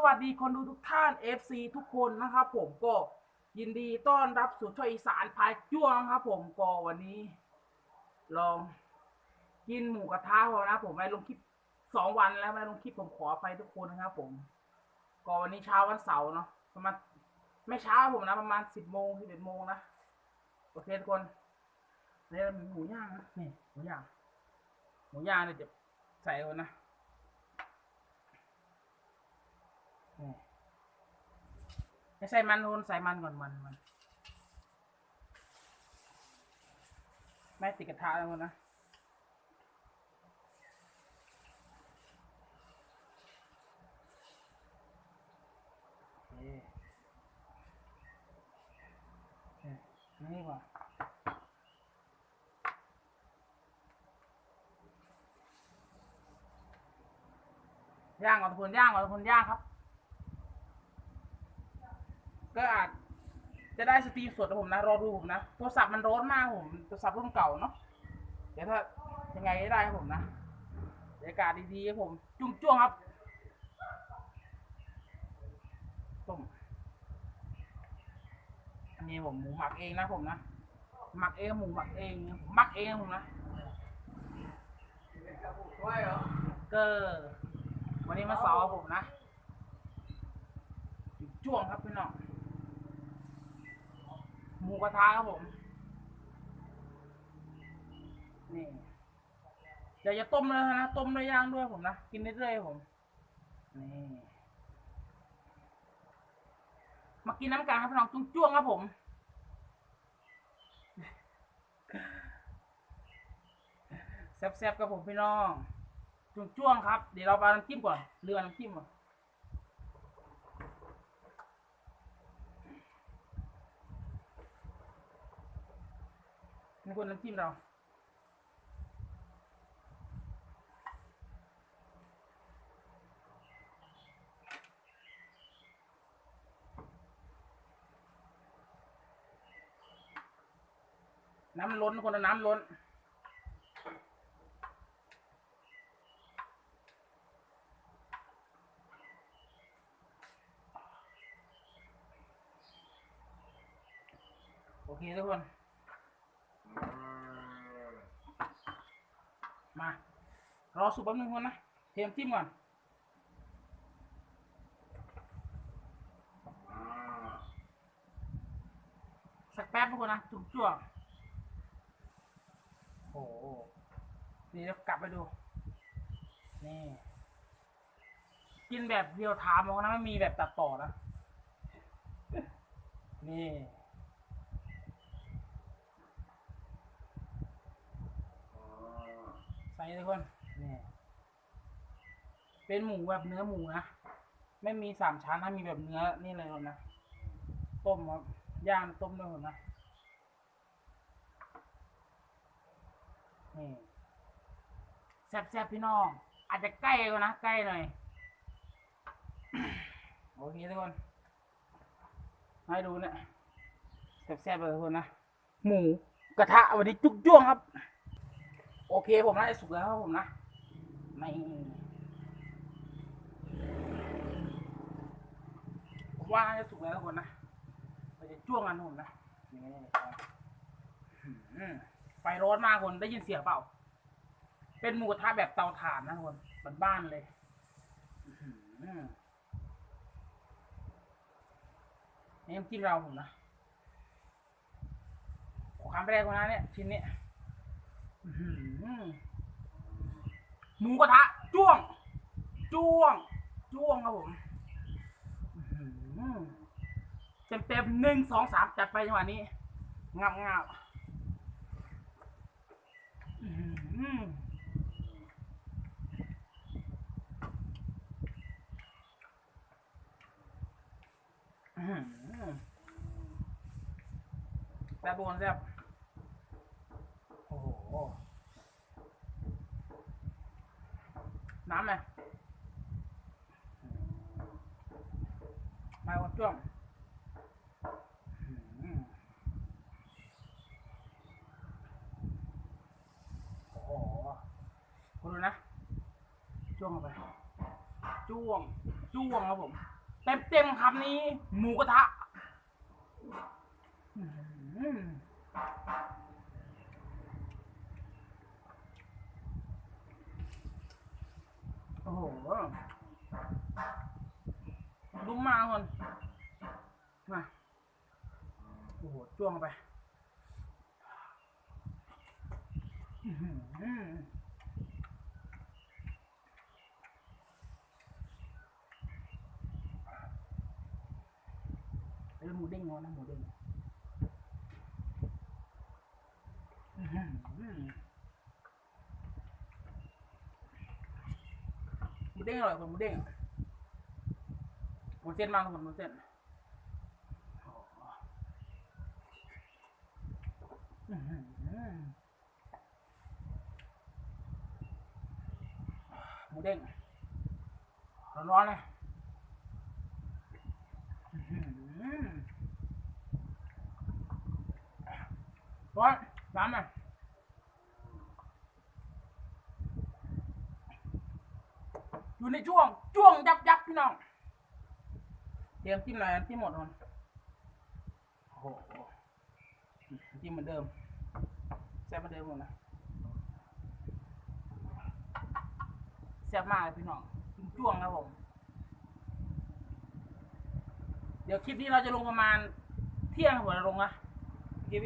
สวัสดีคนดูทุกท่าน FC ทุกคนนะครับผมก็ยินดีต้อนรับสู่ช่วยอีสานพายจ้วงครับผมก็วันนี้ ลองกินหมูกระทะพอนะผมไม่ลงคลิปสองวันแล้วไม่ลงคลิปผมขอไปทุกคนนะครับผม ก็วันนี้เช้าวันเสาร์เนาะประมาณไม่เช้าผมนะประมาณสิบโมงสิบเอ็ดโมงนะโอเคทุกคนเนี่มีหมูย่างนะนี่หมูย่างหมูย่างเนี่ยจะใส่ก่อนนะ ไม่ใส่มันโอนใส่มันก่อนมันมันไม่ติดกระทะแล้วนะนี่ว่าย่างก่อนทุกคนย่างก่อนทุกคนย่างครับ ก็อาจจะได้สตรีมสดนะผมนะรอดูผมนะโทรศัพท์มันร้อนมากผมโทรศัพท์รุ่นเก่าเนาะเดี๋ยวถ้ายังไงได้ครับผมนะบรรยากาศดีๆครับผมจุ้งจ้วงครับต้มอันนี้ผมหมูหมักเองนะผมนะหมักเองหมูหมักเองผมหมักเองผมนะก็วันนี้มาเสาร์ครับผมนะจุ้งจ้วงครับพี่น้อง หมูกระทะครับผม นี่อยากจะต้มเลยนะ ต้มด้วยย่างด้วยผมนะ กินเรื่อยผม นี่ มากินน้ำกันครับพี่น้องจุ้งจ้วงครับผมแซ่บๆกับผมพี่น้องจุ้งจ้วงครับ เดี๋ยวเราไปน้ำจิ้มก่อนเรือน้ำจิ้มก่อน นี่คนน้ำจิ้มเรา น้ำมันล้นคนละน้ำล้นโอเคทุกคน มา รอสุกแป๊บนึงคนนะเทมจิ้มก่อนสักแป๊บทุกคนนะจุ่มจ้วงโอ้โหนี่เรากลับไปดู นี่ กินแบบเรียวไทม์นะไม่มีแบบตัดต่อนะ นี่ใส่ทุกคน เป็นหมูแบบเนื้อหมูนะ ไม่มีสามชั้นนะมีแบบเนื้อนี่เลยคนนะ ต้มครับย่างต้มด้วยคนนะ นี่แซ่บๆพี่น้อง อาจจะใกล้กว่านะ ใกล้หน่อย โอเคทุกคน ให้ดูเนี่ยแซ่บๆเลยทุกคนนะ หมูกระทะวันนี้จุกจ้วงครับ โอเคผมน่าจะสุกแล้วครับผมนะ ไม่ ว่าจะสุกแล้วทุกคนนะเราจะจ้วงกันนผมนะนี่ไฟร้อนมากคนได้ยินเสียงเปล่า เป็นหมูกระทะแบบเตาถ่านนะทุกคนบ้านเลยนี่น้ำจิ้มเราผมนะขอคำแรกก่อนนะเนี่ยชิ้นนี้หมูกระทะจ้วง จ้วง จ้วงครับผม เต็มเต็มๆหนึ่งสองสามจัดไปจังหวะนี้งับงับแซ่บโบนแซ่บโอ้โหน้ำเลย มาวันจ้วงอ๋อหือโอ้โหคุณดูนะ จ้วงเข้าไป จ้วง จ้วงครับผม เต็มเต็มคำนี้ หมูกระทะอ๋อหือโอ้โห ดูมาคนมาโอ้โหจ้วงเข้าไปอื้อหือเอ้ยหมูเด้งงอนนะหมูเด้งอื้อหือหมูเด้งอร่อยกว่าหมูเด้งอะหมู เส้นมากกว่าหมูเส้นหมูเด้งร้อนๆเลยอื้อหือร้อนน้ำอะอยู่ในช่วงช่วงยับยับพี่น้อง รียมจิ้มอะไรจิ้มหมดมันโอ้โหจิ้มเหมือนเดิมแซ่บเหมือนเดิมหมดนะแซ่บมากเลยพี่น้องจ้วงครับผม เดี๋ยวคลิปนี้เราจะลงประมาณเที่ยงหัวลงนะคลิป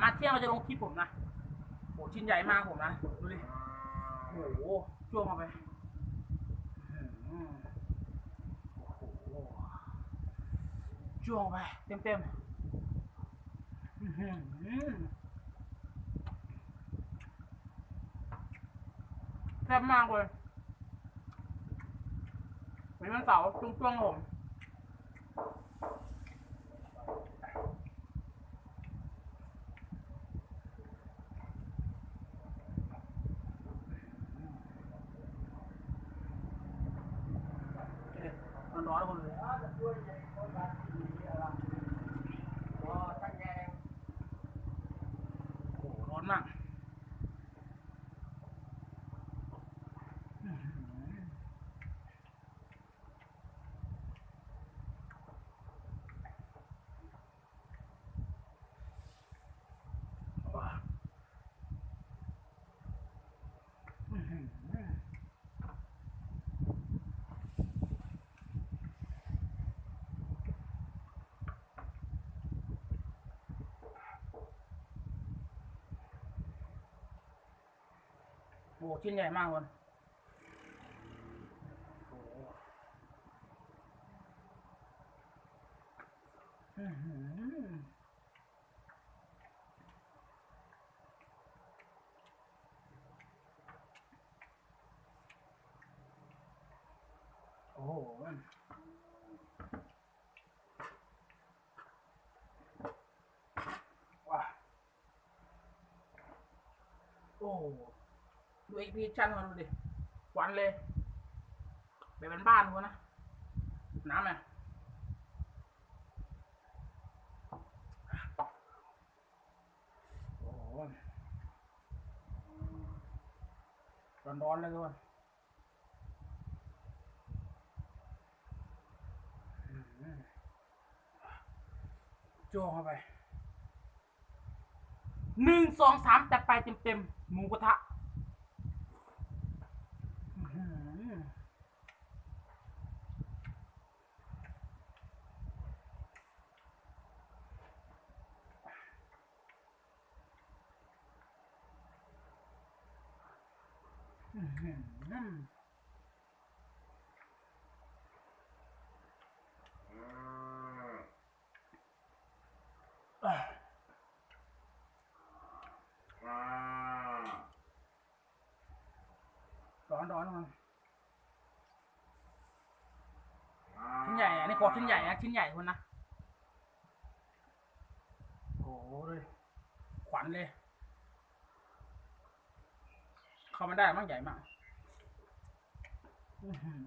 มาเที่ยงเราจะลงคลิปผมนะโหชิ้นใหญ่มากผมนะ ดูดิ โอ้โหจ้วงเข้าไป จ้วงไป เต็มเต็มๆแซ่บมากเลยวันนี้วันเสาร์ช่วงช่วงๆผมเอ๊ะร้อนๆคนเลย โอ้โหร้อนมากอื้อหือว้าอื้อหือโอ้โห ชิ้นใหญ่มากคนโอ้โหอื้อหือโอ้โหว้าโอ้โห ดูเอ็กพีชั่นมันดูดิหวานเลยไปเป็นบ้านกูนะ น้ำอะโอ้โหร้อนๆเลยทุกคนจ้วเข้าไปหนึ่งสองสามจัดไปเต็มๆหมูกระทะ อื้อหืออื้อหืออะ ร้อนร้อนมันชิ้นใหญ่อันนี้ขอชิ้นใหญ่นะชิ้นใหญ่คนนะโอ้โหเลยขวัญเลย เข้ามาได้มั้งใหญ่มากอื้อหือ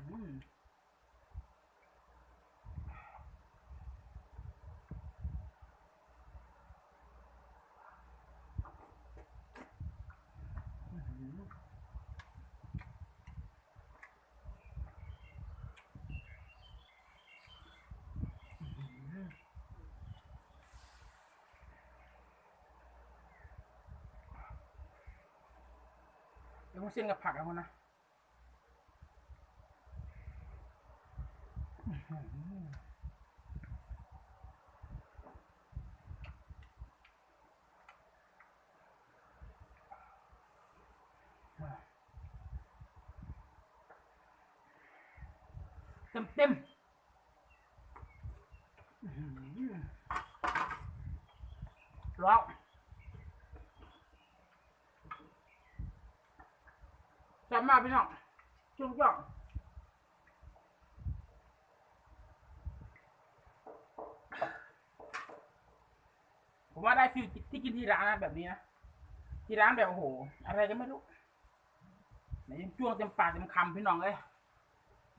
อื้อหือ เป็ นเส้นกับผักนะคนนะเต็มเต็มๆอื้อหือร้องแซ่บ มากพี่น้องจุ่มจ่องผมว่าได้ฟิลที่กินที่ร้านนะแบบนี้นะที่ร้านแบบโอ้โห อะไรก็ไม่รู้ไหนยังจ้วงเต็มปากเต็มคำพี่น้องเลย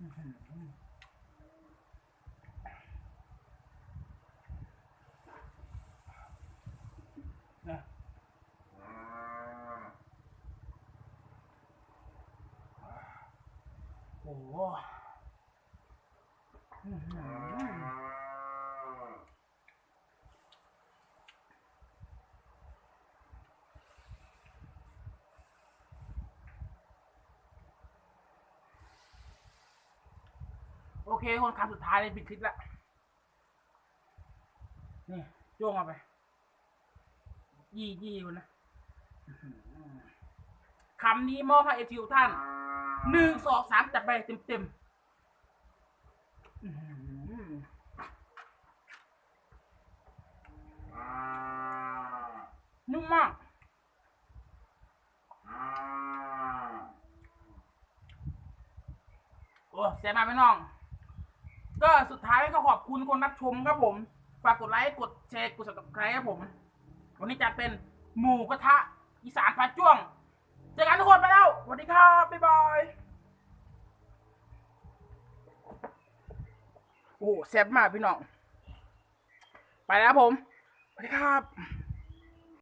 อื้อหือนะโอ้โหอื้อหือโอเค คนคำสุดท้ายเลยปิดคลิปละ นี่จ้วงมาไป ยี่ยี่คนนะ คำนี้มอบให้เอทุกท่านหนึ่งสองสามจัดไปเต็มเต็มๆอื้อหือนุ่มมากโอ้เสียมากพี่น้อง ก็สุดท้ายก็ขอบคุณคนรับชมครับผม ฝากกดไลค์กดแชร์กด subscribe ครับผม วันนี้จัดเป็นหมูกระทะอีสานปลาจ้วง เจอกันทุกคนไปแล้วสวัสดีครับ บ๊ายบาย โอ้โหแซ่บมากพี่น้อง ไปแล้วผม สวัสดีครับ